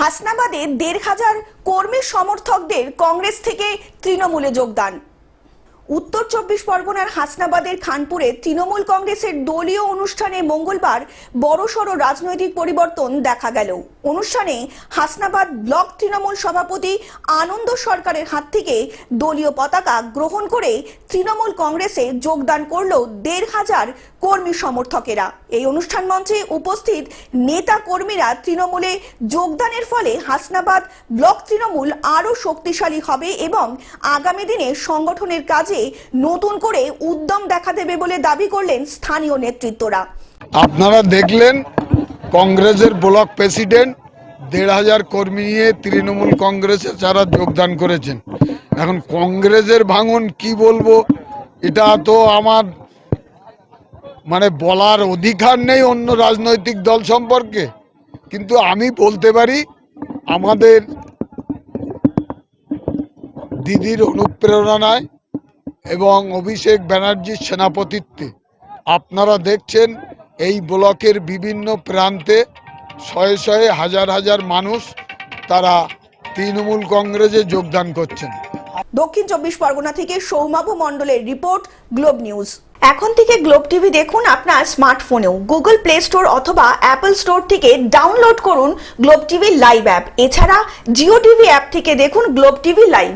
হাসনাবাদে দেড় হাজার কর্মী সমর্থকদের কংগ্রেস থেকে তৃণমূলে যোগদান। উত্তর চব্বিশ পরগনার হাসনাবাদের খানপুরে তৃণমূল কংগ্রেসের দলীয় অনুষ্ঠানে মঙ্গলবার বড়সড় রাজনৈতিক পরিবর্তন দেখা গেল। অনুষ্ঠানে হাসনাবাদ ব্লক তৃণমূল সভাপতি আনন্দ সরকারের হাত থেকে দলীয় পতাকা গ্রহণ করে তৃণমূল কংগ্রেসে যোগদান করল দেড় হাজার কর্মী সমর্থকেরা। এই অনুষ্ঠান মঞ্চে উপস্থিত নেতা কর্মীরা তৃণমূলে যোগদানের ফলে হাসনাবাদ ব্লক তৃণমূল আরও শক্তিশালী হবে এবং আগামী দিনে সংগঠনের কাজে নতুন করে উদ্যম দেখা দেবে বলে দাবি করলেন স্থানীয় নেতৃত্বরা। আপনারা দেখলেন কংগ্রেসের ব্লক প্রেসিডেন্ট দেড় হাজার কর্মী নিয়ে তৃণমূল কংগ্রেসে যারা যোগদান করেছেন। এখন কংগ্রেসের ভাঙন কি বলব, এটা তো আমার মানে বলার অধিকার নেই অন্য রাজনৈতিক দল সম্পর্কে। কিন্তু আমি বলতে পারি, আমাদের দিদির অনুপ্রেরণায় এবং অভিষেক ব্যানার্জির সেনাপতিত্বে। আপনারা দেখছেন এই ব্লকের বিভিন্ন প্রান্তে শয়ে শয়ে হাজার হাজার মানুষ তারা তৃণমূল কংগ্রেসে যোগদান করছেন। দক্ষিণ চব্বিশ পরগনা থেকে সৌমাভু মণ্ডলের রিপোর্ট, গ্লোব নিউজ। এখন থেকে গ্লোব টিভি দেখুন আপনার স্মার্টফোনেও। গুগল প্লে স্টোর অথবা অ্যাপল স্টোর থেকে ডাউনলোড করুন গ্লোব টিভি লাইভ অ্যাপ। এছাড়া জিও টিভি অ্যাপ থেকে দেখুন গ্লোব টিভি লাইভ।